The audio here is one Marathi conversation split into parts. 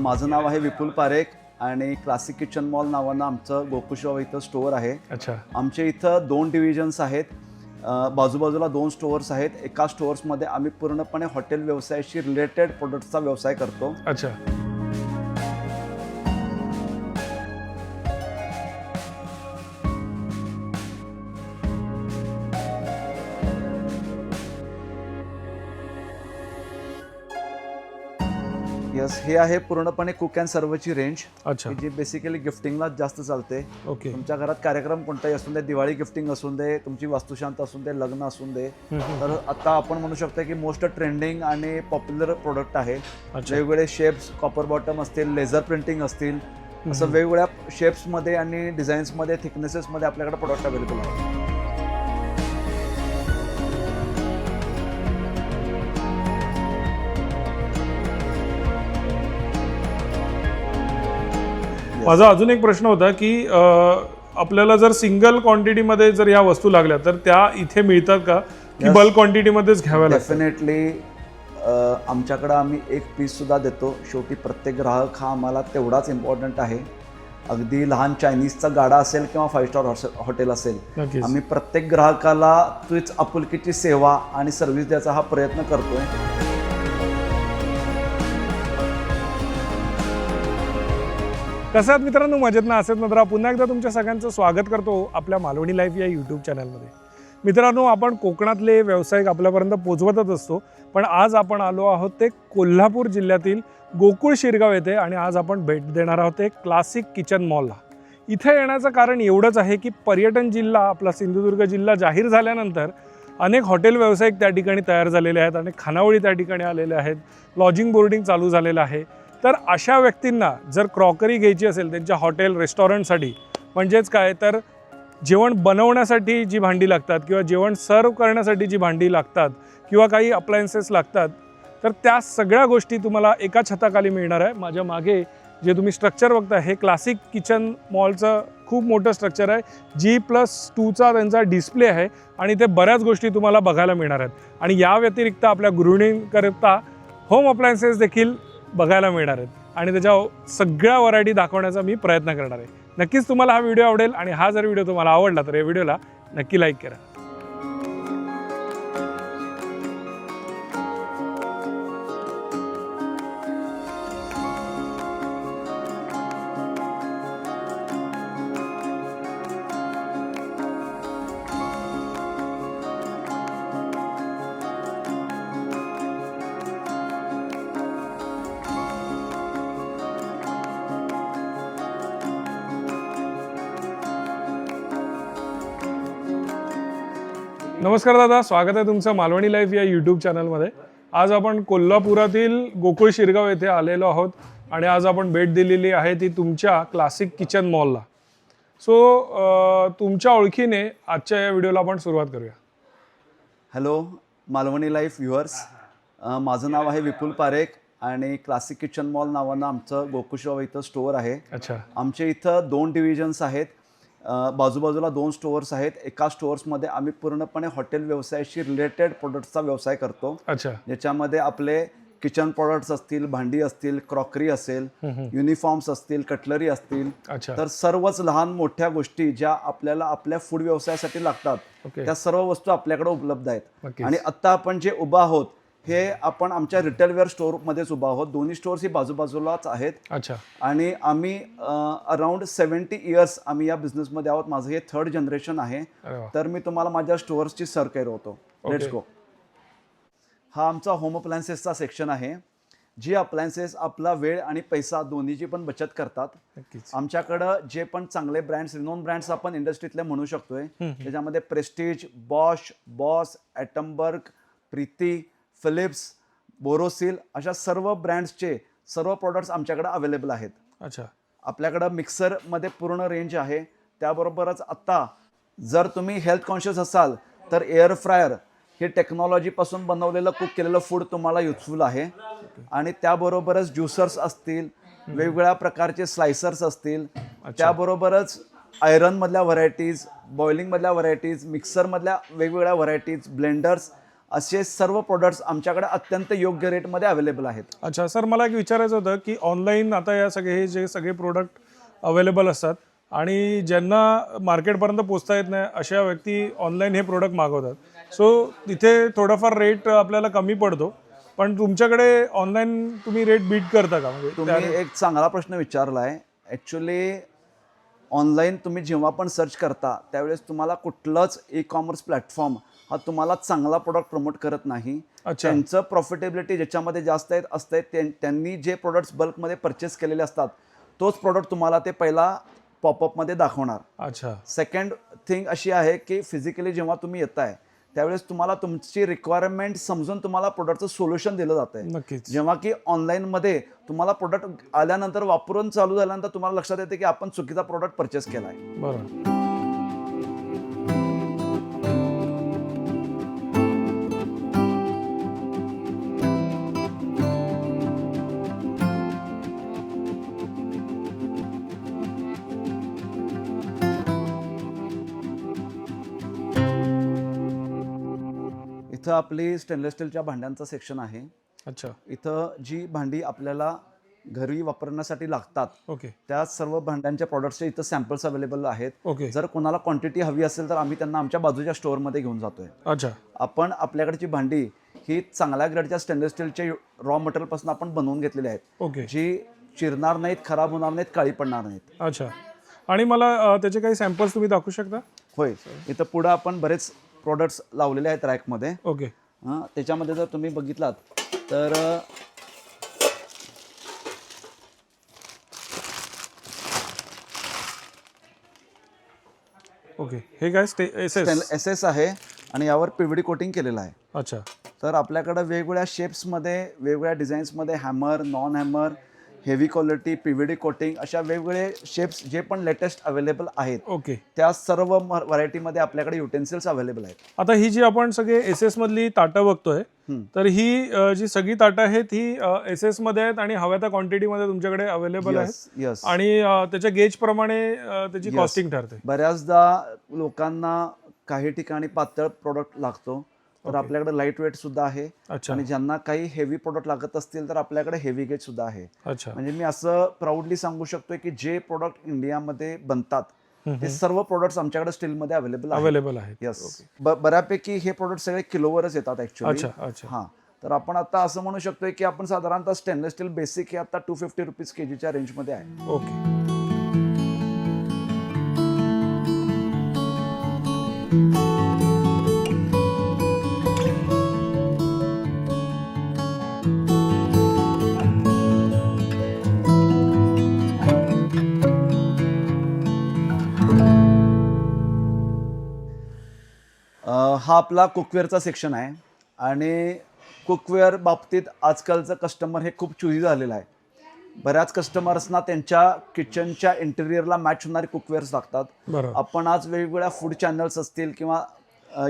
माझं नाव आहे विपुल पारेख आणि क्लासिक किचन मॉल नावानं आमचं गोकुशगाव इथं स्टोअर आहे. अच्छा. आमच्या इथं दोन डिव्हिजन्स आहेत. अ, बाजूबाजूला दोन स्टोअर्स आहेत. एका स्टोअर्समध्ये आम्ही पूर्णपणे हॉटेल व्यवसायाशी रिलेटेड प्रोडक्ट्सचा व्यवसाय करतो. अच्छा. हे आहे पूर्णपणे कुक अँड सर्वची रेंज अच्छा. की जी बेसिकली गिफ्टिंगला जास्त चालते. ओके. तुमच्या घरात कार्यक्रम कोणताही असून दे दिवाळी गिफ्टिंग असून दे तुमची वास्तुशांत असून दे लग्न असून दे तर आता आपण म्हणू शकतो की मोस्ट ट्रेंडिंग आणि पॉप्युलर प्रोडक्ट आहे. अच्छा. वेगवेगळे शेप्स कॉपर बॉटम असतील लेझर प्रिंटिंग असतील असं वेगवेगळ्या शेप्समध्ये आणि डिझाईन्समध्ये थिकनेसेसमध्ये आपल्याकडे प्रोडक्ट अवेलेबल आहे. माझा अजून एक प्रश्न होता की आपल्याला जर सिंगल क्वांटिटीमध्ये जर या वस्तू लागल्या तर त्या इथे मिळतात का? की. बल्क क्वांटिटीमध्येच घ्याव्या लागतात? डेफिनेटली आमच्याकडं आम्ही एक पीस सुद्धा देतो. शेवटी प्रत्येक ग्राहक हा आम्हाला तेवढाच इम्पॉर्टंट आहे. अगदी लहान चायनीजचा गाडा असेल किंवा फाईव्ह स्टार हॉटेल असेल आम्ही प्रत्येक ग्राहकाला तीच आपुलकीची सेवा आणि सर्व्हिस द्यायचा हा प्रयत्न करतोय. कसं आहात मित्रांनो? मजेत ना? असेच नंतर पुन्हा एकदा तुमच्या सगळ्यांचं स्वागत करतो आपल्या मालवणी लाईफ या यूट्यूब चॅनलमध्ये मित्रांनो आपण कोकणातले व्यावसायिक आपल्यापर्यंत पोचवतच असतो पण आज आपण आलो आहोत ते कोल्हापूर जिल्ह्यातील गोकुळ शिरगाव येथे आणि आज आपण भेट देणार आहोत एक क्लासिक किचन मॉलला इथे येण्याचं कारण एवढंच आहे की पर्यटन जिल्हा आपला सिंधुदुर्ग जिल्हा जाहीर झाल्यानंतर अनेक हॉटेल व्यावसायिक त्या ठिकाणी तयार झालेले आहेत आणि खानावळी त्या ठिकाणी आलेल्या आहेत लॉजिंग बोर्डिंग चालू झालेलं आहे. तर अशा व्यक्तींना जर क्रॉकरी घ्यायची असेल त्यांच्या हॉटेल रेस्टॉरंटसाठी म्हणजेच काय? तर जेवण बनवण्यासाठी जी भांडी लागतात किंवा जेवण सर्व करण्यासाठी जी भांडी लागतात किंवा काही अप्लायन्सेस लागतात तर त्या सगळ्या गोष्टी तुम्हाला एका छताखाली मिळणार आहे. माझ्या मागे जे तुम्ही स्ट्रक्चर बघता हे क्लासिक किचन मॉलचं खूप मोठं स्ट्रक्चर आहे. जी प्लस टूचा त्यांचा डिस्प्ले आहे आणि ते बऱ्याच गोष्टी तुम्हाला बघायला मिळणार आहेत. आणि या व्यतिरिक्त आपल्या गृहिणींकरिता होम अप्लायन्सेस देखील बघायला मिळणार आहेत. आणि त्याच्या सगळ्या व्हरायटी दाखवण्याचा मी प्रयत्न करणार आहे. नक्कीच तुम्हाला हा व्हिडिओ आवडेल आणि हा जर व्हिडिओ तुम्हाला आवडला तर या व्हिडिओला नक्की लाईक करा. नमस्कार दादा स्वागत आहे तुमचं मालवणी लाईफ या यूट्यूब चॅनलमध्ये आज आपण कोल्हापुरातील गोकुळ शिरगाव येथे आलेलो आहोत आणि आज आपण भेट दिलेली आहे ती तुमच्या क्लासिक किचन मॉलला सो तुमच्या ओळखीने आजच्या या व्हिडिओला आपण सुरुवात करूया. हॅलो मालवणी लाईफ व्ह्युअर्स माझं नाव आहे विपुल पारेख आणि क्लासिक किचन मॉल नावानं आमचं गोकुशगाव इथं स्टोअर आहे. अच्छा. आमच्या इथं दोन डिव्हिजन्स आहेत. बाजूबाजूला दोन स्टोअर्स आहेत. एका स्टोअर्समध्ये आम्ही पूर्णपणे हॉटेल व्यवसायाशी रिलेटेड प्रोडक्ट्सचा व्यवसाय करतो. अच्छा. ज्याच्यामध्ये आपले किचन प्रोडक्ट्स असतील भांडी असतील क्रॉकरी असेल युनिफॉर्म्स असतील कटलरी असतील. अच्छा. तर सर्वच लहान मोठ्या गोष्टी ज्या आपल्याला आपल्या फूड व्यवसायासाठी लागतात त्या सर्व वस्तू आपल्याकडे उपलब्ध आहेत. आणि आत्ता आपण जे उभा आहोत हे आपण आमच्या रिटेल वेअर स्टोअरमध्येच उभा आहोत. दोन्ही स्टोअर्स ही बाजूबाजूलाच आहेत. अच्छा. आणि आम्ही अराउंड सेवन्टी इयर्स आम्ही या बिझनेसमध्ये आहोत. माझं हे थर्ड जनरेशन आहे. तर मी तुम्हाला माझ्या स्टोअर्सची सर करवतो लेट्स. गो हा आमचा होम अप्लायन्सेसचा सेक्शन आहे. जी अप्लायन्सेस आपला वेळ आणि पैसा दोन्हीची पण बचत करतात. आमच्याकडं जे पण चांगले ब्रँड्स रिनोन ब्रँड्स आपण इंडस्ट्रीतले म्हणू शकतोय. त्याच्यामध्ये Prestige Bosch Boss Atomberg Preethi Philips Borosil अशा सर्व ब्रँड्सचे सर्व प्रोडक्ट्स आमच्याकडे अवेलेबल आहेत. अच्छा. आपल्याकडं मिक्सरमध्ये पूर्ण रेंज आहे. त्याबरोबरच आत्ता जर तुम्ही हेल्थ कॉन्शियस असाल तर एअर फ्रायर हे टेक्नॉलॉजीपासून बनवलेलं कुक केलेलं फूड तुम्हाला युजफुल आहे. आणि त्याबरोबरच ज्युसर्स असतील वेगवेगळ्या प्रकारचे स्लायसर्स असतील. त्याबरोबरच आयरनमधल्या व्हरायटीज बॉइलिंगमधल्या व्हरायटीज मिक्सरमधल्या वेगवेगळ्या व्हरायटीज ब्लेंडर्स असे सर्व प्रोडक्ट्स आमच्याकडे अत्यंत योग्य रेटमध्ये अवेलेबल आहेत. अच्छा सर मला एक विचारायचं होतं की ऑनलाईन आता या सगळे हे जे सगळे प्रोडक्ट अवेलेबल असतात आणि ज्यांना मार्केटपर्यंत पोचता येत नाही अशा व्यक्ती ऑनलाईन हे प्रोडक्ट मागवतात. सो तिथे थोडाफार रेट आपल्याला कमी पडतो. पण तुमच्याकडे ऑनलाईन तुम्ही रेट बीट करता का? म्हणजे तुम्ही एक चांगला प्रश्न विचारला आहे ॲक्च्युली ऑनलाईन तुम्ही जेव्हा पण सर्च करता त्यावेळेस तुम्हाला कुठलंच ई कॉमर्स प्लॅटफॉर्म हा तुम्हाला चांगला प्रोडक्ट प्रमोट करत नाही. त्यांचं प्रॉफिटेबिलिटी ज्याच्यामध्ये जास्त आहेत असते त्यां- त्यांनी जे प्रोडक्ट्स बल्कमध्ये परचेस केलेले असतात तोच प्रोडक्ट तुम्हाला ते पहिला पॉपअपमध्ये दाखवणार. अच्छा. सेकंड थिंग अशी आहे की फिजिकली जेव्हा तुम्ही येताय त्यावेळेस तुम्हाला तुमची रिक्वायरमेंट समजून तुम्हाला प्रोडक्टचं सोल्युशन दिलं जातं आहे जेव्हा की ऑनलाईनमध्ये तुम्हाला प्रोडक्ट आल्यानंतर वापरून चालू झाल्यानंतर तुम्हाला लक्षात येते की आपण चुकीचा प्रोडक्ट परचेस केला आहे बरोबर. इथं आपली स्टेनलेस स्टीलच्या भांड्यांचं सेक्शन आहे. अच्छा. इथं जी भांडी आपल्याला घरी वापरण्यासाठी लागतात ओके. त्या सर्व भांड्यांच्या प्रॉडक्ट्सचे इथं सॅम्पल्स अवेलेबल आहेत. ओके. जर कोणाला क्वांटिटी हवी असेल तर आम्ही त्यांना आमच्या बाजूच्या स्टोअरमध्ये घेऊन जातोय. अच्छा. आपण आपल्याकडची भांडी ही चांगल्या ग्रेडच्या स्टेनलेस स्टीलचे रॉ मटेरियलपासून आपण बनवून घेतलेली आहेत. ओके. जी चिरणार नाहीत खराब होणार नाहीत काळी पडणार नाहीत. अच्छा. आणि मला त्याचे काही सॅम्पल्स तुम्ही दाखवू शकता? होय. इथं पुढं आपण बरेच प्रोडक्ट्स लावलेले आहेत रॅकमध्ये. ओके. हां त्याच्यामध्ये जर तुम्ही बघितलात तर ओके. हे काय स्टे एस एस एस एस आहे आणि यावर पीव्हीडी कोटिंग केलेलं आहे. अच्छा. तर आपल्याकडं वेगवेगळ्या शेप्समध्ये वेगवेगळ्या डिझाईन्समध्ये hammer non hammer heavy quality P V D coating अशा वेगवेगळे शेप्स जे पण लेटेस्ट अवेलेबल आहेत ओके त्या सर्व व्हरायटीमध्ये आपल्याकडे युटेन्सिल्स अवेलेबल आहेत. आता ही जी आपण सगळे एस एस मधली ताटं बघतोय. तर ही जी सगळी ताटं आहेत ही एस एसमध्ये आहेत आणि हव्या त्या क्वांटिटीमध्ये तुमच्याकडे अवेलेबल आहेत. आणि त्याच्या गेज प्रमाणे त्याची. कॉस्टिंग ठरते. बऱ्याचदा लोकांना काही ठिकाणी पातळ प्रोडक्ट लागतो तर. आपल्याकडे लाइट वेट सुद्धा आहे. आणि ज्यांना काही हेवी प्रोडक्ट लागत असतील तर आपल्याकडे हेवी गेज सुद्धा आहे. अच्छा. म्हणजे मी असं प्राऊडली सांगू शकतोय की जे प्रोडक्ट इंडियामध्ये बनतात ते सर्व प्रोडक्ट्स आमच्याकडे स्टीलमध्ये अवेलेबल अवेलेबल आहेत. येस बऱ्यापैकी हे प्रोडक्ट सगळे किलोवरच येतात ऍक्च्युअली हां. तर आपण आता असं म्हणू शकतोय की आपण साधारणतः स्टेनलेस स्टील बेसिक हे आता टू फिफ्टी रुपीज केजीच्या रेंजमध्ये आहे. ओके. हा आपला कुकवेअरचा सेक्शन आहे. आणि कुकवेअर बाबतीत आजकालचं कस्टमर हे खूप चुजी झालेलं आहे. बऱ्याच कस्टमर्सना त्यांच्या किचनच्या इंटेरियरला मॅच होणारे कुकवेअर्स लागतात. आपण आज वेगवेगळ्या फूड चॅनल्स असतील किंवा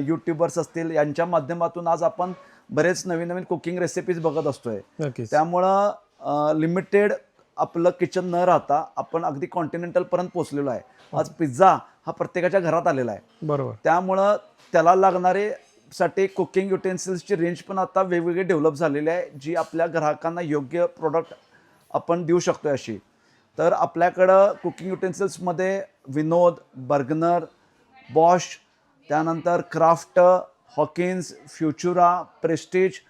यूट्यूबर्स असतील यांच्या माध्यमातून आज आपण बरेच नवीन नवीन कुकिंग रेसिपीज बघत असतोय. त्यामुळं लिमिटेड आपलं किचन न राहता आपण अगदी कॉन्टिनेंटलपर्यंत पोहोचलेलो आहे. आज पिझ्झा हा प्रत्येकाच्या घरात आलेला आहे. बरोबर. त्यामुळं त्याला लागणारे साठी कुकिंग युटेन्सिल्सची रेंज पण आता वेगवेगळी डेव्हलप झालेली आहे जी आपल्या ग्राहकांना योग्य प्रोडक्ट आपण देऊ शकतो अशी. तर आपल्याकडं कुकिंग युटेन्सिल्समध्ये विनोद बर्गनर बॉश त्यानंतर craft Hawkins Futura Prestige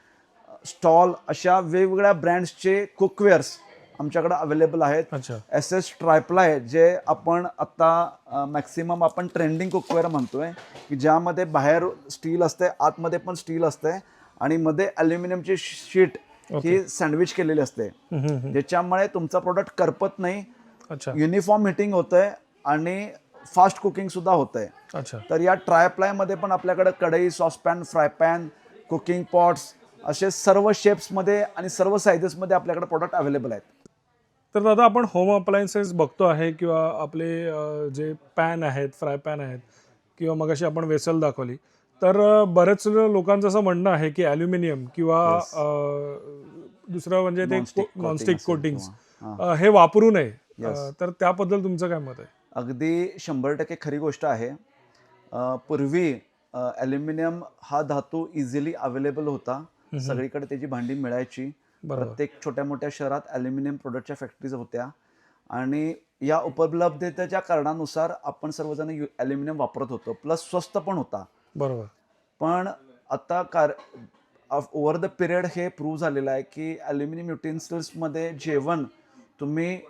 Stahl अशा वेगवेगळ्या ब्रँड्सचे कुकवेअर्स आमच्याकडे अवेलेबल आहेत. एस एस ट्रायप्लाय जे आपण आत्ता मॅक्सिमम आपण ट्रेंडिंग कुकवेअर म्हणतोय की ज्यामध्ये बाहेर स्टील असते आतमध्ये पण स्टील असते आणि मध्ये अल्युमिनियमची शीट ही सँडविच केलेली असते. ज्याच्यामुळे तुमचा प्रोडक्ट करपत नाही युनिफॉर्म हिटिंग होतंय आणि फास्ट कुकिंग सुद्धा होतंय. अच्छा. तर या ट्रायप्लायमध्ये पण आपल्याकडे कढई saucepan fry pan cooking pots असे सर्व शेप्समध्ये आणि सर्व सायझेसमध्ये आपल्याकडे प्रोडक्ट अवेलेबल आहेत. तर दादा आपण होम अप्लायन्सेस बघतो आहे किंवा आपले जे पॅन आहेत फ्राय पॅन आहेत किंवा मगाशी आपण वेसल दाखवली तर बरेच लोकांचं असं म्हणणं आहे की ॲल्युमिनियम किंवा दुसरं म्हणजे ते नॉनस्टिक कोटिंग्स हे. वापरू नये. तर त्याबद्दल तुमचं काय मत आहे? अगदी शंभर टक्के खरी गोष्ट आहे. पूर्वी ॲल्युमिनियम हा धातू इझिली अवेलेबल होता. सगळीकडे त्याची भांडी मिळायची. प्रत्येक छोट्या मोठ्या शहरात ॲल्युमिनियम प्रोडक्टच्या फॅक्टरीज होत्या. आणि या उपलब्धतेच्या कारणानुसार आपण सर्वजण ॲल्युमिनियम वापरत होतो. प्लस स्वस्त पण होता. बरोबर. पण आता कार ओव्हर द पिरियड हे प्रूव्ह झालेलं आहे की ॲल्युमिनियम युटेन्सिल्समध्ये जेवण तुम्ही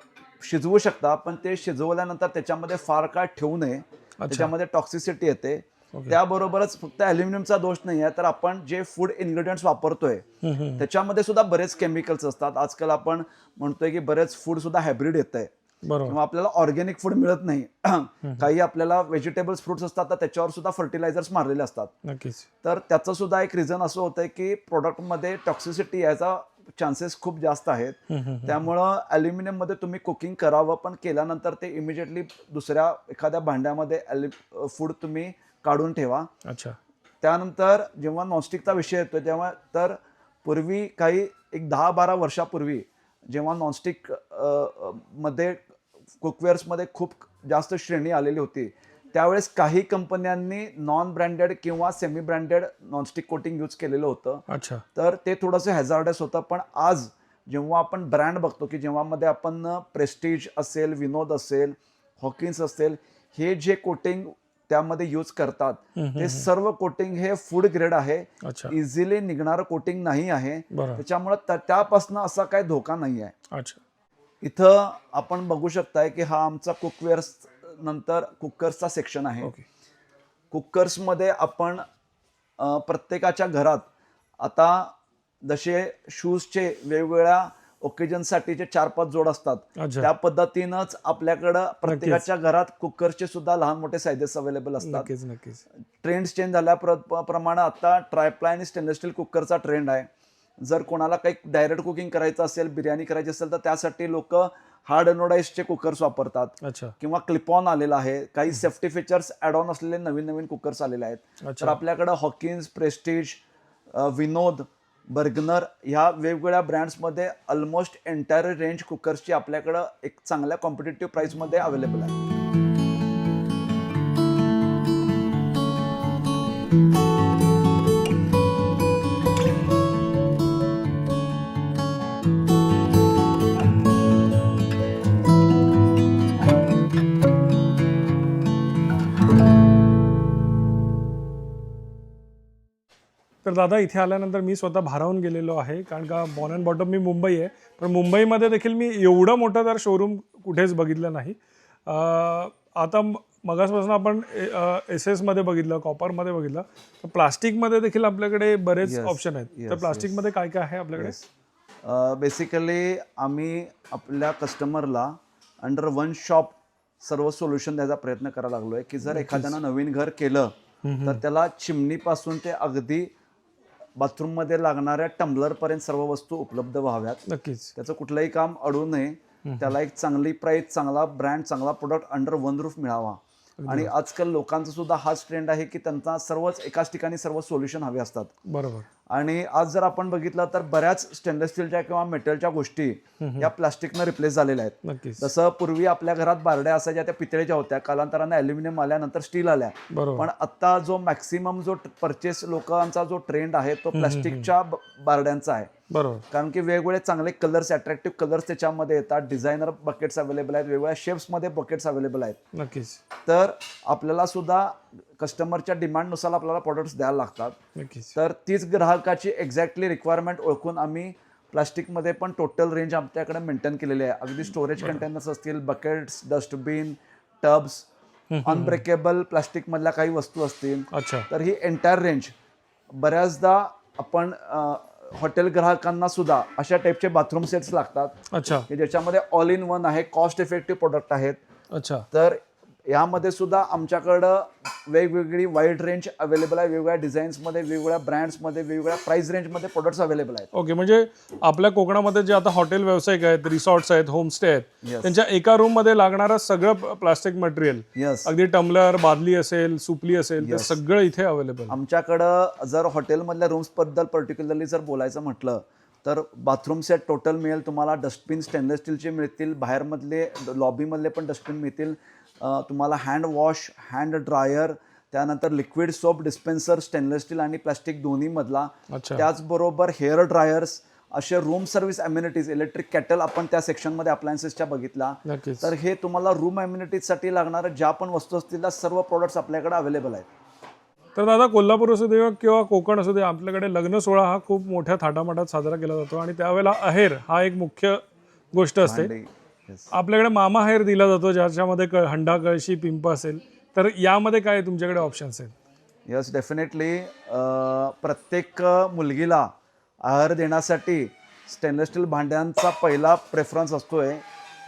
शिजवू शकता पण ते शिजवल्यानंतर त्याच्यामध्ये फार काळ ठेवू नये. त्याच्यामध्ये टॉक्सिसिटी येते. त्याबरोबरच फक्त ॲल्युमिनियमचा दोष नाही आहे तर आपण जे फूड इन्ग्रेडियंट्स वापरतोय. त्याच्यामध्ये सुद्धा बरेच केमिकल्स असतात. आजकाल आपण म्हणतोय की बरेच फूड सुद्धा हायब्रिड येत आहे किंवा आपल्याला ऑर्गॅनिक फूड मिळत नाही. काही आपल्याला व्हेजिटेबल्स फ्रुट्स असतात तर त्याच्यावर सुद्धा फर्टिलायझर्स मारलेले असतात. तर त्याचं सुद्धा एक रिझन असं होतं की प्रोडक्टमध्ये टॉक्सिसिटी याचा चान्सेस खूप जास्त आहेत. त्यामुळं ॲल्युमिनियममध्ये तुम्ही कुकिंग करावं पण केल्यानंतर ते इमिजिएटली दुसऱ्या एखाद्या भांड्यामध्ये फूड तुम्ही काढून ठेवा. अच्छा. त्यानंतर जेव्हा नॉनस्टिकचा विषय येतो तेव्हा तर पूर्वी काही एक दहा बारा वर्षापूर्वी जेव्हा नॉनस्टिकमध्ये कुकवेअर्समध्ये खूप जास्त श्रेणी आलेली होती त्यावेळेस काही कंपन्यांनी नॉन ब्रँडेड किंवा semi branded nonstick coating use केलेलं होतं. अच्छा. तर ते थोडंसं हॅझार्डस होतं पण आज जेव्हा आपण ब्रँड बघतो की जेव्हा मध्ये आपण प्रेस्टीज असेल विनोद असेल हॉकिन्स असेल हे जे कोटिंग त्यामध्ये यूज करतात. ते सर्व कोटिंग हे फूड ग्रेड आहे. इझिली निघणारं कोटिंग नाही आहे. त्याच्यामुळे त्यापासून असा काही धोका नाही आहे इथं आपण बघू शकताय की हा आमचा कुकवेअर्स नंतर कुकर्सचा सेक्शन आहे. कुकर्समध्ये आपण प्रत्येकाच्या घरात आता जसे शूजचे वेगवेगळ्या ओकेजनसाठीचे चार पाच जोड असतात. त्या पद्धतीनंच आपल्याकडं प्रत्येकाच्या घरात कुकरचे सुद्धा लहान मोठे सायझेस अवेलेबल असतात. नक्कीच नक्कीच. ट्रेंड चेंज झाल्या प्र- प्रमाणे आता ट्रायप्लाय आणि स्टेनलेस स्टील कुकरचा ट्रेंड आहे. जर कोणाला काही डायरेक्ट कुकिंग करायचं असेल बिर्याणी करायची असेल तर त्यासाठी लोक हार्ड एनोडाईजचे कुकर्स वापरतात. किंवा क्लिप ऑन आलेला आहे. काही सेफ्टी फीचर्स ॲड ऑन असलेले नवीन नवीन कुकर्स आलेले आहेत. तर आपल्याकडं हॉकिन्स प्रेस्टीज विनोद बर्गनर ह्या वेगवेगळ्या ब्रँड्समध्ये ऑलमोस्ट एंटायर रेंज कुकर्सची आपल्याकडं एक चांगल्या कॉम्पिटेटिव्ह प्राईसमध्ये अवेलेबल आहे. तर दादा इथे आल्यानंतर मी स्वतः भारावून गेलेलो आहे कारण का बॉन अँड बॉटम मी मुंबई आहे. पण मुंबईमध्ये देखील मी एवढं मोठं तर शोरूम कुठेच बघितलं नाही. आता मगासपासून आपण एस एसमध्ये बघितलं कॉपरमध्ये बघितलं. तर प्लास्टिकमध्ये देखील आपल्याकडे बरेच ऑप्शन आहेत. तर प्लास्टिकमध्ये काय काय आहे आपल्याकडे? बेसिकली आम्ही आपल्या कस्टमरला अंडर वन शॉप सर्व सोल्युशन द्यायचा प्रयत्न करायला लागलो आहे की जर एखाद्यानं नवीन घर केलं तर त्याला चिमणीपासून ते अगदी बाथरूममध्ये लागणाऱ्या टम्बलरपर्यंत सर्व वस्तू उपलब्ध व्हाव्यात. नक्कीच. त्याचं कुठलंही काम अडू नये. त्याला एक चांगली प्राईस चांगला ब्रँड चांगला प्रोडक्ट अंडर वन रूफ मिळावा. आणि आजकाल लोकांचा सुद्धा हाच ट्रेंड आहे की त्यांना सर्वच एकाच ठिकाणी सर्व सोल्युशन हवे असतात. बरोबर. आणि आज जर आपण बघितलं तर बऱ्याच स्टेनलेस स्टीलच्या किंवा मेटलच्या गोष्टी या प्लास्टिकनं रिप्लेस झालेल्या आहेत. जसं पूर्वी आपल्या घरात बारड्या असायच्या त्या पितळेच्या होत्या. कालांतराने अल्युमिनियम आल्यानंतर स्टील आल्या. पण आता जो मॅक्सिमम जो परचेस लोकांचा जो ट्रेंड आहे तो प्लास्टिकच्या बारड्यांचा आहे. बरोबर. कारण की वेगवेगळे चांगले कलर्स अट्रॅक्टिव्ह कलर्स त्याच्यामध्ये येतात. डिझायनर बकेट्स अवेलेबल आहेत. वेगवेगळ्या शेप्समध्ये बकेट्स अवेलेबल आहेत. नक्कीच. तर आपल्याला सुद्धा कस्टमरच्या डिमांडनुसार आपल्याला प्रोडक्ट्स द्यायला लागतात. नक्कीच. तर तीच ग्राहकाची एक्झॅक्टली रिक्वायरमेंट ओळखून आम्ही प्लास्टिकमध्ये पण टोटल रेंज आमच्याकडे मेंटेन केलेली आहे. अगदी स्टोरेज कंटेनर्स असतील बकेट्स डस्टबिन टब्स अनब्रेकेबल प्लास्टिकमधल्या काही वस्तू असतील. अच्छा. तर ही एंटायर रेंज बऱ्याचदा आपण हॉटेल ग्राहकांना सुद्धा अशा टाईपचे बाथरूम सेट्स लागतात. अच्छा. की ज्याच्यामध्ये ऑल इन वन आहे कॉस्ट इफेक्टिव्ह प्रोडक्ट आहेत. अच्छा. तर यामध्ये सुद्धा आमच्याकडं वेगवेगळी वाईड रेंज अवेलेबल आहे. वेगवेगळ्या डिझाईन्समध्ये वेगवेगळ्या ब्रँड्समध्ये वेगवेगळ्या प्राइस रेंजमध्ये प्रोडक्ट्स अवेलेबल आहेत. ओके म्हणजे आपल्या कोकणामध्ये जे आता हॉटेल व्यावसायिक आहेत रिसॉर्ट्स आहेत होमस्टे आहेत. त्यांच्या एका रूममध्ये लागणारं सगळं प्लास्टिक मटेरियल अगदी टम्लर बादली असेल सुपली असेल ते सगळं इथे अवेलेबल आमच्याकडं जर हॉटेलमधल्या रूम्सबद्दल पर्टिक्युलरली जर बोलायचं म्हटलं तर बाथरूम सेट टोटल मिळेल तुम्हाला डस्टबिन स्टेनलेस स्टीलचे मिळतील. बाहेरमधले लॉबीमधले पण डस्टबिन मिळतील. तुम्हाला हँड वॉश हँड ड्रायर त्यानंतर liquid soap dispenser stainless steel आणि प्लास्टिक दोन्ही मधला अच्छा. त्याचबरोबर हेअर ड्रायर्स असे room service amenities electric kettle आपण त्या सेक्शनमध्ये अप्लायन्सेसच्या बघितला तर हे तुम्हाला रूम अम्युनिटीजसाठी लागणाऱ्या ज्या पण वस्तू असतील त्या सर्व प्रोडक्ट्स आपल्याकडे अवेलेबल आहेत. तर दादा कोल्हापूर असू दे किंवा कोकण असू दे आपल्याकडे लग्न सोहळा हा खूप मोठ्या थाटामाटात साजरा केला जातो. आणि त्यावेळेला अहेर हा एक मुख्य गोष्ट असते. आपल्याकडे मामा हेर दिला जातो ज्याच्यामध्ये क हंडा कळशी पिंप असेल. तर यामध्ये काय तुमच्याकडे ऑप्शन्स आहेत? यस डेफिनेटली प्रत्येक मुलगीला आहार देण्यासाठी स्टेनलेस स्टील भांड्यांचा पहिला प्रेफरन्स असतोय.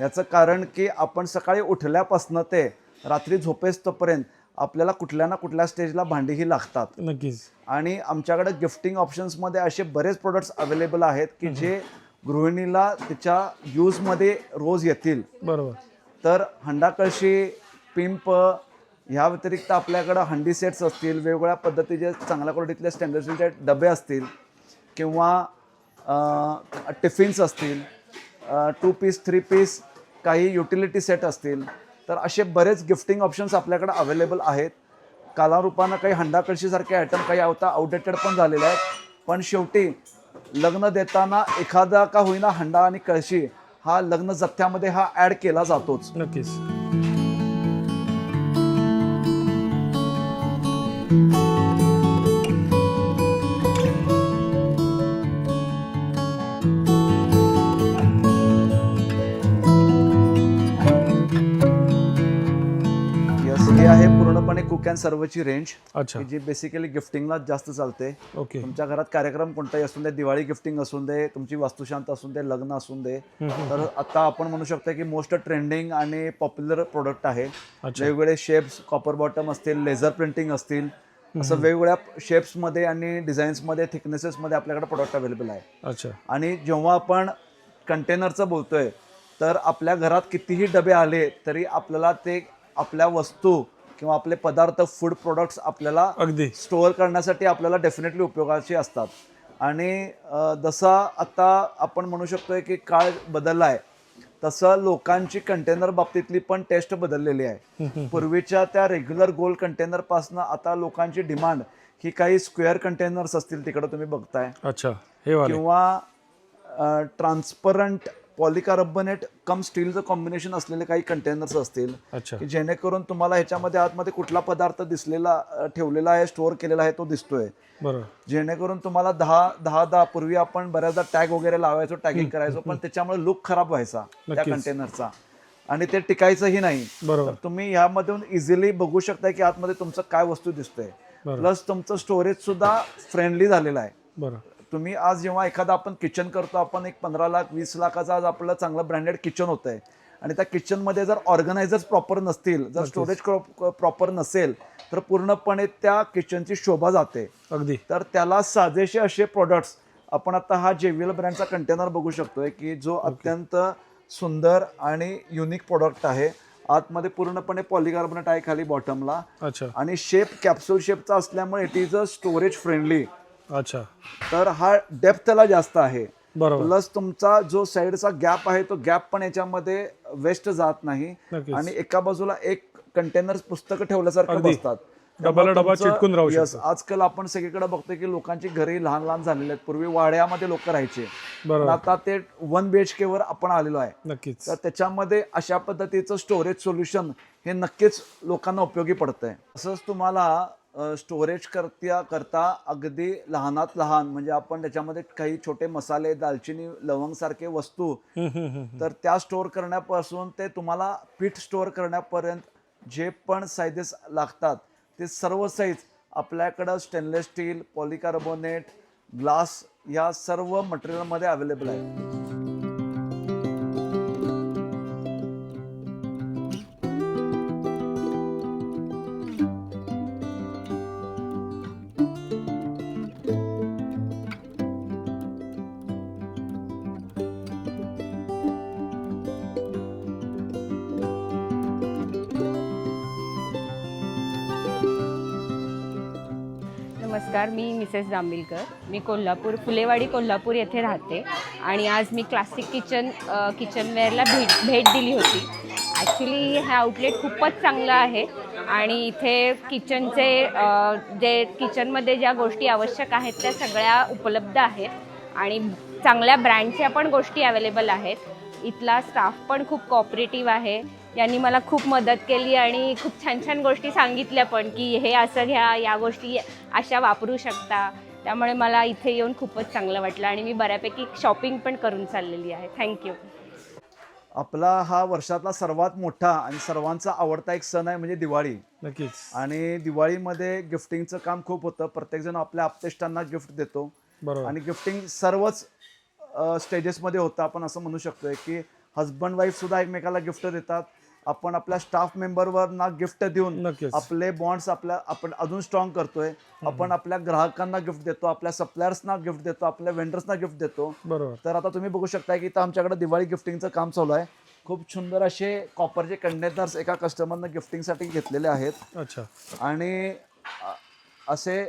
याचं कारण की आपण सकाळी उठल्यापासनं ते रात्री झोपेस्तोपर्यंत आपल्याला कुठल्या ना कुठल्या स्टेजला भांडी ही लागतात. नक्कीच. आणि आमच्याकडे गिफ्टिंग ऑप्शन्समध्ये असे बरेच प्रोडक्ट्स अवेलेबल आहेत की जे गृहिणीला तिच्या यूजमध्ये रोज येतील. बरोबर. तर हंडा कळशी पिंप ह्या व्यतिरिक्त आपल्याकडं हंडी सेट्स असतील वेगवेगळ्या पद्धतीचे चांगल्या क्वालिटीतले स्टँडर्ड स्टीलचे डबे असतील किंवा टिफिन्स असतील टू पीस थ्री पीस काही युटिलिटी सेट असतील तर असे बरेच गिफ्टिंग ऑप्शन्स आपल्याकडे अवेलेबल आहेत. कालारूपानं काही हंडा कळशीसारखे आयटम काही आता आउटडेटेड पण झालेले आहेत. पण शेवटी लग्न देताना एखादा का होईना हंडा आणि कळशी हा लग्न जथ्यामध्ये हा ऍड केला जातोच. नक्कीच. कुक अँड सर्वची रेंज अच्छा. की जी बेसिकली गिफ्टिंगला जास्त चालते. ओके. तुमच्या घरात कार्यक्रम कोणताही असून दे दिवाळी गिफ्टिंग असून दे तुमची वास्तुशांत असून दे लग्न असून दे तर आता आपण म्हणू शकतो की मोस्ट ट्रेंडिंग आणि पॉप्युलर प्रोडक्ट आहे. वेगवेगळे शेप्स कॉपर बॉटम असतील लेझर प्रिंटिंग असतील असं वेगवेगळ्या शेप्समध्ये आणि डिझाईन्समध्ये थिकनेसेसमध्ये आपल्याकडे प्रोडक्ट अवेलेबल आहे. अच्छा. आणि जेव्हा आपण कंटेनरचं बोलतोय तर आपल्या घरात कितीही डबे आले तरी आपल्याला ते आपल्या वस्तू किंवा आपले पदार्थ फूड प्रोडक्ट्स आपल्याला अगदी. स्टोअर करण्यासाठी आपल्याला डेफिनेटली उपयोगाचे असतात. आणि जसा आता आपण म्हणू शकतोय की काळ बदलला आहे तसं लोकांची कंटेनर बाबतीतली पण टेस्ट बदललेली आहे. पूर्वीच्या त्या रेग्युलर गोल कंटेनरपासनं आता लोकांची डिमांड ही काही स्क्वेअर कंटेनर्स असतील तिकडं तुम्ही बघताय. अच्छा हे किंवा ट्रान्सपरंट पॉलिकार्बनेट कम स्टीलचं कॉम्बिनेशन असलेले काही कंटेनर्स असतील अच्छा. की जेणेकरून तुम्हाला ह्याच्यामध्ये आतमध्ये कुठला पदार्थ दिसलेला अ, ठेवलेला आहे स्टोअर केलेला आहे तो दिसतोय. बरोबर. जेणेकरून तुम्हाला दहा दहा दहा पूर्वी आपण बऱ्याचदा टॅग वगैरे लावायचो टॅगिंग करायचो पण त्याच्यामुळे लुक खराब व्हायचा त्या नक्कीच. कंटेनरचा आणि ते टिकायचंही नाही. बरोबर. तर तुम्ही ह्यामधून इझिली बघू शकताय की आतमध्ये तुमचं काय वस्तू दिसतंय. बरोबर. प्लस तुमचं स्टोरेज सुद्धा फ्रेंडली झालेलं आहे. बरोबर. तुम्ही आज जेव्हा एखादा आपण किचन करतो आपण एक पंधरा लाख वीस लाखाचा आज आपलं चांगलं ब्रँडेड किचन होत आहे आणि त्या किचनमध्ये जर ऑर्गनायझर्स प्रॉपर नसतील जर स्टोरेज प्रॉपर नसेल तर पूर्णपणे त्या किचनची शोभा जाते. अगदी. तर त्याला साजेसे असे प्रोडक्ट्स आपण आता हा जेवीएल ब्रँडचा कंटेनर बघू शकतोय की जो अत्यंत सुंदर आणि युनिक प्रोडक्ट आहे. आतमध्ये पूर्णपणे पॉलिकार्बनेट आहे खाली बॉटमला अच्छा. आणि शेप कॅप्सूल शेपचा असल्यामुळे it is a storage friendly अच्छा. तर हा डेप्थ त्याला जास्त आहे. बरोबर. प्लस तुमचा जो साईडचा गॅप आहे तो गॅप पण याच्यामध्ये वेस्ट जात नाही. नक्कीच. आणि एका बाजूला एक कंटेनर पुस्तकं ठेवल्यासारखं अगदी. बसतात. डबाला डबा तुमचं- चिटकून राहू Yes, शकतो. आजकाल आपण सगळीकडे बघतोय की लोकांची घरे लहान लहान झालेली आहेत. पूर्वी वाड्यामध्ये लोक राहायचे. पण बरोबर आता ते वन बी एच के वर आपण आलेलो आहे. नक्कीच. तर त्याच्यामध्ये अशा पद्धतीचं स्टोरेज सोल्युशन हे नक्कीच लोकांना उपयोगी पडतंय. तसंच तुम्हाला स्टोरेज करत्या करता अगदी लहानात लहान म्हणजे आपण त्याच्यामध्ये काही छोटे मसाले दालचिनी लवंग सारखे वस्तू. तर त्या स्टोअर करण्यापासून ते तुम्हाला पीठ स्टोअर करण्यापर्यंत जे पण साईजेस लागतात ते सर्व साईज आपल्याकडं स्टेनलेस स्टील पॉलिकार्बोनेट ग्लास या सर्व मटेरियलमध्ये अवेलेबल आहे नमस्कार मी मिसेस जांभिलकर मी कोल्हापूर फुलेवाडी कोल्हापूर येथे राहते. आणि आज मी क्लासिक किचन किचनवेअरला भेट भेट दिली होती. ॲक्च्युली हे आउटलेट खूपच चांगलं आहे. आणि इथे किचनचे जे किचनमध्ये ज्या गोष्टी आवश्यक आहेत त्या सगळ्या उपलब्ध आहेत. आणि चांगल्या ब्रँडच्या पण गोष्टी अवेलेबल आहेत. इथला स्टाफ पण खूप कॉपरेटिव्ह आहे. यांनी मला खूप मदत केली आणि खूप छान छान गोष्टी सांगितल्या पण की हे असं घ्या या गोष्टी अशा वापरू शकता. त्यामुळे मला इथे येऊन खूपच चांगलं वाटलं आणि मी बऱ्यापैकी शॉपिंग पण करून चाललेली आहे. थँक्यू आपला हा वर्षातला सर्वात मोठा आणि सर्वांचा आवडता एक सण आहे म्हणजे दिवाळी. नक्कीच. आणि दिवाळीमध्ये गिफ्टिंगचं काम खूप होतं. प्रत्येकजण आपल्या आपतेष्टांना गिफ्ट देतो. बरोबर. आणि गिफ्टिंग सर्वच स्टेजेसमध्ये होतं. आपण असं म्हणू शकतोय की हजबंड वाईफ सुद्धा एकमेकाला गिफ्ट देतात. आपण आपल्या स्टाफ मेंबरवर ना गिफ्ट देऊन आपले बॉन्ड्स आपल्या आपण अजून स्ट्रॉंग करतोय. आपण आपल्या ग्राहकांना गिफ्ट देतो आपल्या सप्लायर्सना गिफ्ट देतो आपल्या वेंडर्सना गिफ्ट देतो. बरोबर. तर आता तुम्ही बघू शकता की आमच्याकडे दिवाळी गिफ्टिंगचं काम चालू आहे. खूप सुंदर असे कॉपरचे कंटेनर्स एका कस्टमरनं गिफ्टिंगसाठी घेतलेले आहेत. अच्छा. आणि असे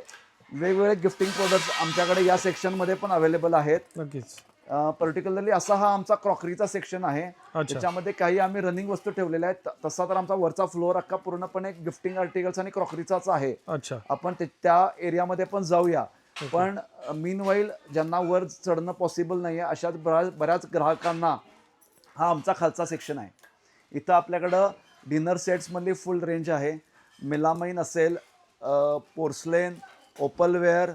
वेगवेगळे गिफ्टिंग प्रोडक्ट्स आमच्याकडे या सेक्शनमध्ये पण अवेलेबल आहेत. नक्कीच. पर्टिक्युलरली असा हा आमचा क्रॉकरीचा सेक्शन आहे. त्याच्यामध्ये काही आम्ही रनिंग वस्तू ठेवलेल्या आहेत. तसा तर आमचा वरचा फ्लोअर अख्खा पूर्णपणे गिफ्टिंग आर्टिकल्स आणि क्रॉकरीचाच आहे. अच्छा. आपण ते- त्या एरियामध्ये पण जाऊया. पण मीन वाईल ज्यांना वर चढणं पॉसिबल नाही आहे अशाच बऱ्याच बऱ्याच ग्राहकांना हा आमचा खालचा सेक्शन आहे. इथं आपल्याकडं डिनर सेट्समधली फुल रेंज आहे. मेलामाइन असेल पोर्सलेन ओपलवेअर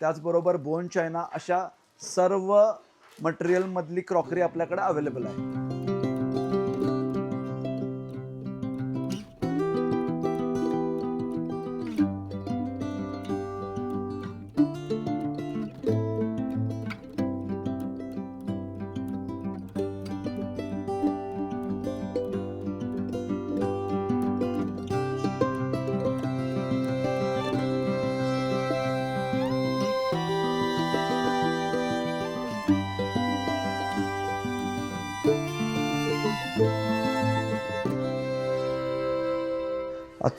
त्याचबरोबर बोन चायना अशा सर्व मटेरियलमधली क्रॉकरी आपल्याकडे अवेलेबल आहे.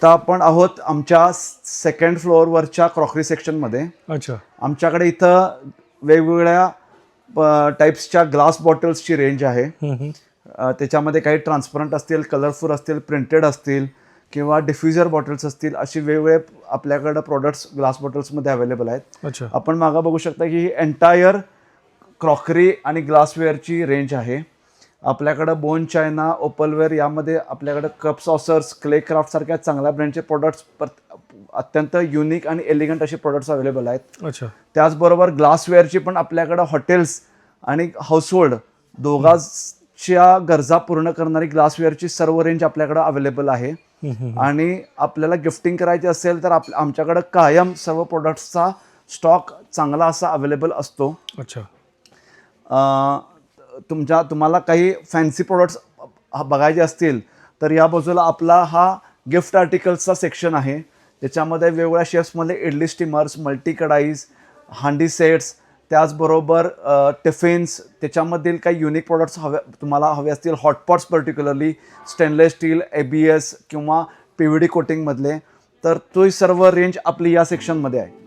आता आपण आहोत आमच्या सेकंड फ्लोअरवरच्या क्रॉकरी सेक्शनमध्ये अच्छा. आमच्याकडे इथं वेगवेगळ्या टाईप्सच्या ग्लास बॉटल्सची रेंज आहे. त्याच्यामध्ये काही ट्रान्सपरंट असतील कलरफुल असतील प्रिंटेड असतील किंवा डिफ्युजर बॉटल्स असतील अशी वेगवेगळे आपल्याकडं प्रोडक्ट्स ग्लास बॉटल्समध्ये अवेलेबल आहेत. अच्छा. आपण मागं बघू शकता की ही एन्टायर क्रॉकरी आणि ग्लासवेअरची रेंज आहे. आपल्याकडं बोन चायना ओपलवेअर यामध्ये आपल्याकडं कप सॉसर्स क्ले क्राफ्ट सारख्या चांगल्या ब्रँडचे प्रोडक्ट्स अत्यंत युनिक आणि एलिगंट असे प्रोडक्ट्स अवेलेबल आहेत. अच्छा. त्याचबरोबर ग्लासवेअरची पण आपल्याकडं हॉटेल्स आणि हाऊसहोल्ड दोघांच्या गरजा पूर्ण करणारी ग्लासवेअरची सर्व रेंज आपल्याकडं अवेलेबल आहे. आणि आपल्याला गिफ्टिंग करायची असेल तर आप आमच्याकडं कायम सर्व प्रोडक्ट्सचा स्टॉक चांगला असा अवेलेबल असतो. अच्छा. तुमच्या तुम्हाला काही फॅन्सी प्रोडक्ट्स बघायचे असतील तर या बाजूला आपला हा गिफ्ट आर्टिकल्सचा सेक्शन आहे. त्याच्यामध्ये वेगवेगळ्या शेप्समध्ये idli steamers multi kadhais handi sets त्याचबरोबर टिफिन्स त्याच्यामधील काही युनिक प्रोडक्ट्स हवे तुम्हाला हवे असतील hotpots particularly stainless steel A B S किंवा पी व्ही डी कोटिंगमधले तर तो सर्व रेंज आपली या सेक्शनमध्ये आहे.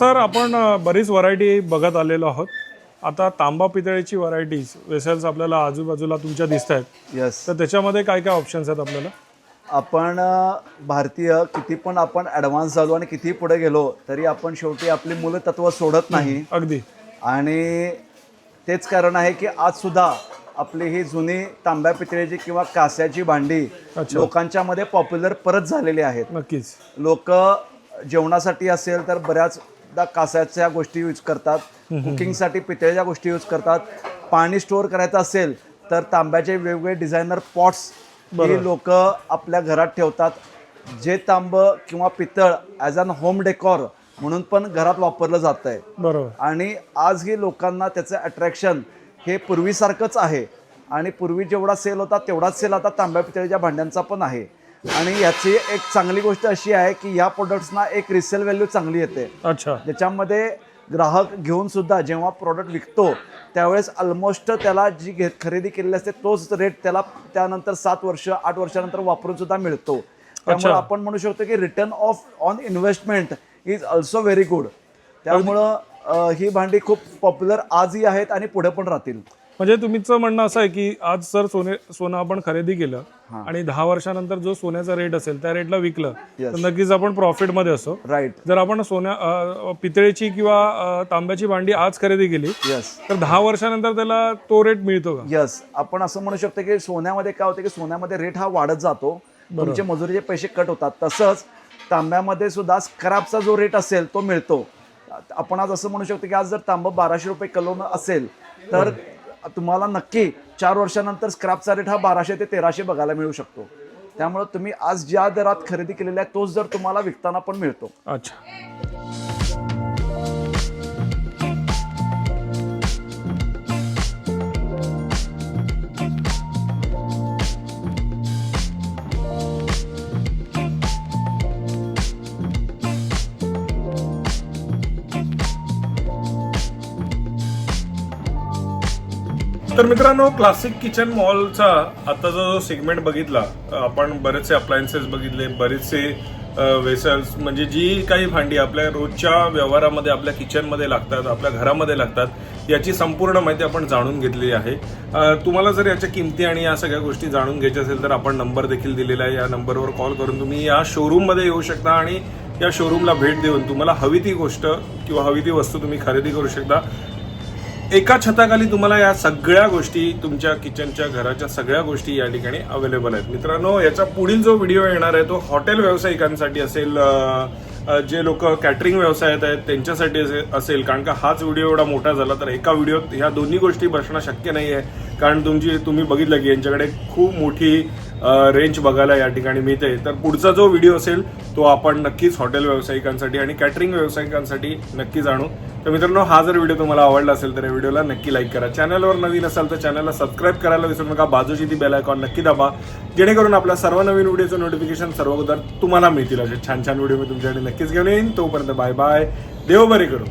सर आपण बरीच व्हरायटी बघत आलेलो आहोत. आता तांबा पितळेची व्हरायटीज वेसल्स आपल्याला आजूबाजूला तुमच्या दिसत आहेत येस तर त्याच्यामध्ये काय काय ऑप्शन्स आहेत आपल्याला? आपण भारतीय किती पण आपण ॲडव्हान्स झालो आणि किती पुढे गेलो तरी आपण शेवटी आपली मूलतत्व सोडत नाही. अगदी. आणि तेच कारण आहे की आज सुद्धा आपली ही जुनी तांब्या पितळेची किंवा कास्याची भांडी. लोकांच्या मध्ये पॉप्युलर परत झालेली आहेत. नक्कीच. लोक जेवणासाठी असेल तर बऱ्याचदा कास्याच्या गोष्टी यूज करतात. कुकिंगसाठी पितळेच्या गोष्टी यूज करतात. पाणी स्टोअर करायचं असेल तर तांब्याचे वेगवेगळे डिझायनर पॉट्स हे लोक आपल्या घरात ठेवतात. जे तांब किंवा पितळ ॲज अन होम डेकॉर म्हणून पण घरात वापरलं जात आहे बरोबर. आणि आजही लोकांना त्याचं अट्रॅक्शन हे पूर्वीसारखंच आहे. आणि पूर्वी जेवढा सेल होता तेवढाच सेल आता तांब्या पितळीच्या भांड्यांचा पण आहे. आणि याची एक चांगली गोष्ट अशी आहे की या प्रोडक्ट्सना एक रिसेल व्हॅल्यू चांगली येते. अच्छा. ज्याच्यामध्ये ग्राहक घेऊन सुद्धा जेव्हा प्रॉडक्ट विकतो त्यावेळेस ऑलमोस्ट त्याला जी घे खरेदी केलेली असते तोच रेट त्याला त्यानंतर सात वर्ष आठ वर्षानंतर वापरून सुद्धा मिळतो. त्यामुळे अच्छा. आपण म्हणू शकतो की return of on investment is also very good त्यामुळं ही भांडी खूप पॉप्युलर आजही आहेत आणि पुढे पण राहतील. म्हणजे तुमचं म्हणणं असं आहे की आज जर सोने सोनं आपण खरेदी केलं हां. आणि दहा वर्षानंतर जो सोन्याचा रेट असेल त्या रेटला विकलं Yes. तर नक्कीच आपण प्रॉफिटमध्ये असतो राईट जर आपण सोन्या अ, पितळेची किंवा अ, तांब्याची भांडी आज खरेदी केली येस तर दहा वर्षानंतर त्याला तो रेट मिळतो का? यस आपण असं म्हणू शकतो की सोन्यामध्ये काय होतं की सोन्यामध्ये रेट हा वाढत जातो. तुमचे मजुरीचे पैसे कट होतात. तसंच तांब्यामध्ये सुद्धा स्क्रॅपचा जो रेट असेल तो मिळतो. आपण आज असं म्हणू शकतो की आज जर तांबं बाराशे रुपये किलो असेल तर तुम्हाला नक्की चार वर्षानंतर स्क्रॅपचा रेट हा बाराशे ते तेराशे बघायला मिळू शकतो. त्यामुळे तुम्ही आज ज्या दरात खरेदी केलेला आहे तोच दर तुम्हाला विकताना पण मिळतो. अच्छा. तर मित्रांनो क्लासिक किचन मॉलचा आता जो सेगमेंट बघितला आपण बरेचसे अप्लायन्सेस बघितले बरेचसे वेसल्स म्हणजे जी काही भांडी आपल्या रोजच्या व्यवहारामध्ये आपल्या किचनमध्ये लागतात आपल्या घरामध्ये लागतात याची संपूर्ण माहिती आपण जाणून घेतलेली आहे. तुम्हाला जर याच्या किमती आणि या सगळ्या गोष्टी जाणून घ्यायच्या असेल तर आपण नंबर देखील दिलेला आहे. या नंबरवर कॉल करून तुम्ही या शोरूममध्ये येऊ शकता आणि या शोरूमला भेट देऊन तुम्हाला हवी ती गोष्ट किंवा हवी ती वस्तू तुम्ही खरेदी करू शकता. एका छताखाली तुम्हाला या सगळ्या गोष्टी तुमच्या किचनच्या घराच्या सगळ्या गोष्टी या ठिकाणी अवेलेबल आहेत. मित्रांनो याचा पुढील जो व्हिडिओ येणार आहे तो हॉटेल व्यावसायिकांसाठी असेल जे लोक कॅटरिंग व्यवसायात आहेत त्यांच्यासाठी असेल. कारण का हाच व्हिडिओ एवढा मोठा झाला तर एका व्हिडिओत ह्या दोन्ही गोष्टी बसणं शक्य नाही आहे कारण तुमची तुम्ही बघितलं की यांच्याकडे खूप मोठी रेंज बघायला या ठिकाणी मिळते. तर पुढचा जो व्हिडिओ असेल तो आपण नक्कीच हॉटेल व्यावसायिकांसाठी आणि कॅटरिंग व्यावसायिकांसाठी नक्की जाणू. तर मित्रांनो हा जर व्हिडिओ तुम्हाला आवडला असेल तर या व्हिडिओला नक्की लाईक करा. चॅनलवर नवीन असाल तर चॅनलला सबस्क्राईब करायला विसरू नका. बाजूची ती बेल आयकॉन नक्की दाबा. जेणेकरून आपल्या सर्व नवीन व्हिडिओचं नोटिफिकेशन सर्व अगोदर तुम्हाला मिळतील. असे छान छान व्हिडिओ मी तुमच्याकडे नक्कीच घेऊन येईन. तोपर्यंत बाय बाय देव बरे करू.